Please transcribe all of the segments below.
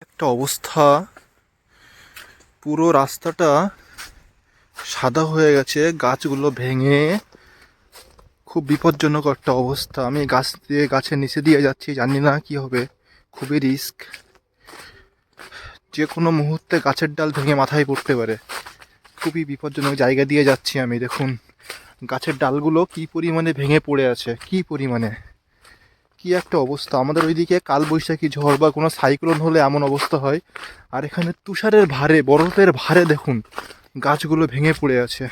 একটা অবস্থা। পুরো রাস্তাটা সাদা হয়ে গেছে, গাছগুলো ভেঙে। খুব বিপজ্জনক একটা অবস্থা। আমি গাছ দিয়ে গাছের নিচে দিয়ে যাচ্ছি, জানি না কি হবে। খুবই রিস্ক। যে কোনো মুহূর্তে গাছের ডাল ভেঙে মাথায় পড়তে পারে। খুবই বিপজ্জনক জায়গা দিয়ে যাচ্ছি আমি, দেখুন। গাছের ডালগুলো কি পরিমাণে ভেঙে পড়ে আছে, কি পরিমাণে? কি একটা অবস্থা? আমাদের ওইদিকে কালবৈশাখী ঝড় বা কোনো সাইক্লোন হলে এমন অবস্থা হয়। আর এখানে তুষারের ভারে বরফের ভারে দেখুন, গাছগুলো ভেঙে পড়ে আছে।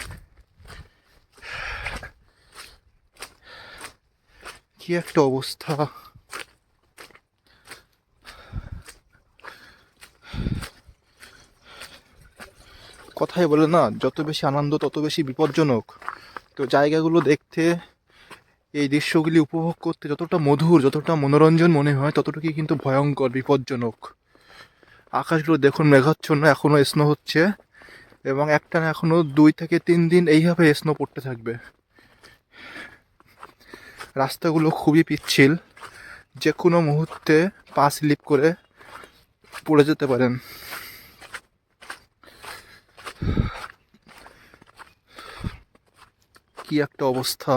কি একটা অবস্থা। কথাই বলে না, যত বেশি আনন্দ, তত বেশি বিপজ্জনক। তো জায়গাগুলো দেখতে এই দৃশ্যগুলি উপভোগ করতে যতটা মধুর, যতটা মনোরঞ্জন মনে হয়, ততটুকুই কিন্তু ভয়ঙ্কর, বিপজ্জনক। আকাশগুলো দেখুন মেঘাচ্ছন্ন, এখনও স্নো হচ্ছে এবং একটা না এখনও দুই থেকে তিন দিন এইভাবে স্নো পড়তে থাকবে। রাস্তাগুলো খুবই পিচ্ছিল, যে কোনো মুহূর্তে পা স্লিপ করে পড়ে যেতে পারেন। কি একটা অবস্থা।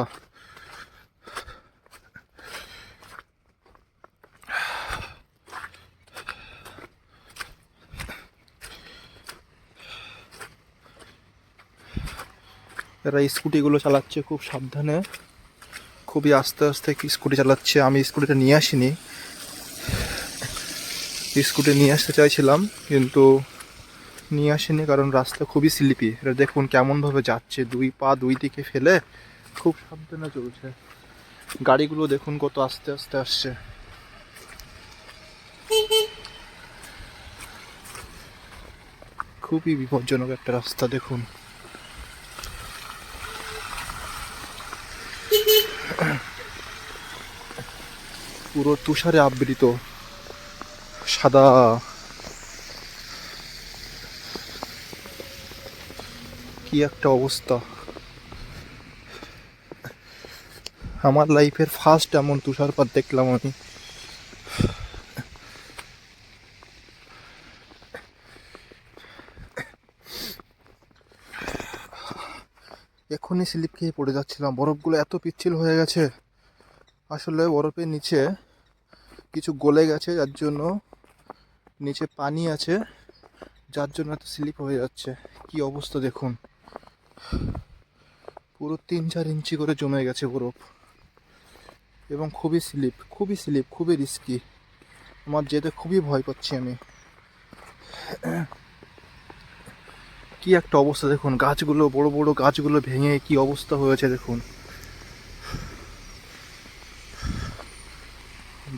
এরা স্কুটিগুলো চালাচ্ছে খুব সাবধানে। খুবই আস্তে আস্তে স্কুটি চালাচ্ছে, আমি স্কুটিটা নিয়ে আসিনি। স্কুটি নিয়ে আসতে চাইছিলাম, কিন্তু নিয়ে আসিনি কারণ রাস্তা খুবই স্লিপি। এটা দেখুন কেমনভাবে যাচ্ছে, দুই পা দুই দিকে ফেলে খুব সাবধানে চলছে। গাড়িগুলো দেখুন কত আস্তে আস্তে আসছে। খুবই বিপজ্জনক একটা রাস্তা, দেখুন। পুরো তুষারে আবৃত। সাদা। কি একটা অবস্থা। আমার লাইফের ফার্স্ট এমন তুষারপাত দেখলাম আমি। এক্ষুনি স্লিপ খেয়ে পড়ে যাচ্ছিলাম। বরফগুলো এত পিচ্ছিল হয়ে গেছে। আসলে বরফের নিচে কিছু গলে গেছে, যার জন্য নিচে পানি আছে, যার জন্য এত স্লিপ হয়ে যাচ্ছে। কি অবস্থা দেখুন। পুরো তিন চার ইঞ্চি করে জমে গেছে বরফ। এবং খুবই স্লিপ খুবই স্লিপ, খুবই রিস্কি আমার যেতে খুবই ভয় পাচ্ছি আমি। কি একটা অবস্থা দেখুন। গাছগুলো, বড় বড় গাছগুলো ভেঙে কি অবস্থা হয়েছে দেখুন।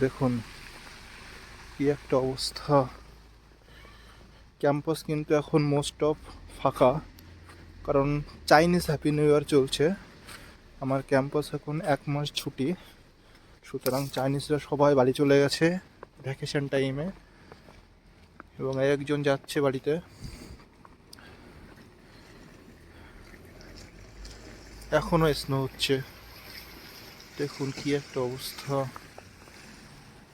দেখুন কি একটা অবস্থা। ক্যাম্পাস কিন্তু এখন মোস্ট অফ ফাঁকা, কারণ চাইনিজ হ্যাপি নিউ ইয়ার চলছে। আমার ক্যাম্পাস এখন এক মাস ছুটি, সুতরাং চাইনিজরা সবাই বাড়ি চলে গেছে ভ্যাকেশন টাইমে এবং একজন যাচ্ছে বাড়িতে। এখনও স্নো হচ্ছে। দেখুন কি একটা অবস্থা।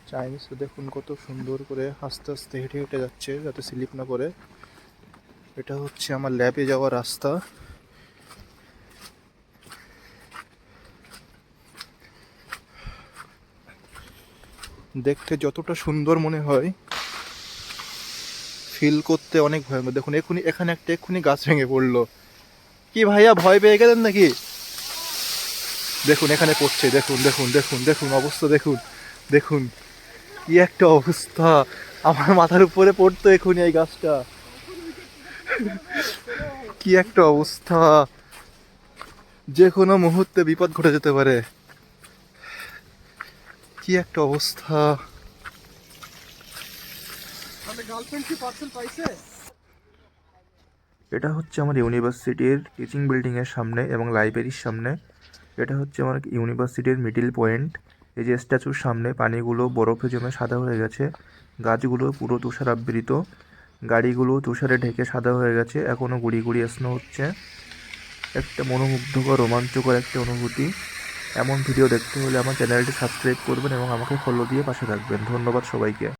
চাইনিজরা দেখুন কত সুন্দর করে আস্তে আস্তে হেঁটে হেঁটে যাচ্ছে, যাতে স্লিপ না করে। এটা হচ্ছে আমার ল্যাবে যাওয়ার রাস্তা। দেখতে যতটা সুন্দর মনে হয় ফিল করতে অনেক ভয়ঙ্কর। দেখুন, এক্ষুনি, এখানে একটা এক্ষুনি গাছ ভেঙে পড়ল। কি ভাইয়া, ভয় পেয়ে গেলেন নাকি? দেখুন, এখানে পড়ছে, দেখুন দেখুন দেখুন দেখুন, অবস্থা দেখুন দেখুন। কি একটা অবস্থা? আমার মাথার উপরে পড়তো এখনই এই গাছটা। কি একটা অবস্থা। যে কোনো মুহূর্তে বিপদ ঘটে যেতে পারে। কি একটা অবস্থা। এটা হচ্ছে আমার ইউনিভার্সিটির টিচিং বিল্ডিংয়ের সামনে এবং লাইব্রেরির সামনে। এটা হচ্ছে আমার ইউনিভার্সিটির মিডিল পয়েন্ট এই যে স্ট্যাচুর সামনে পানিগুলো বরফে জমে সাদা হয়ে গেছে, গাছগুলো পুরো তুষার আবৃত গাড়িগুলো তুষারে ঢেকে সাদা হয়ে গেছে এখনও গুড়ি গুড়ি স্নো হচ্ছে। একটা মনোমুগ্ধকর, রোমাঞ্চকর একটা অনুভূতি। এমন ভিডিও দেখতে হলে আমার চ্যানেলটি সাবস্ক্রাইব করবেন এবং আমাকে ফলো দিয়ে পাশে থাকবেন। ধন্যবাদ সবাইকে।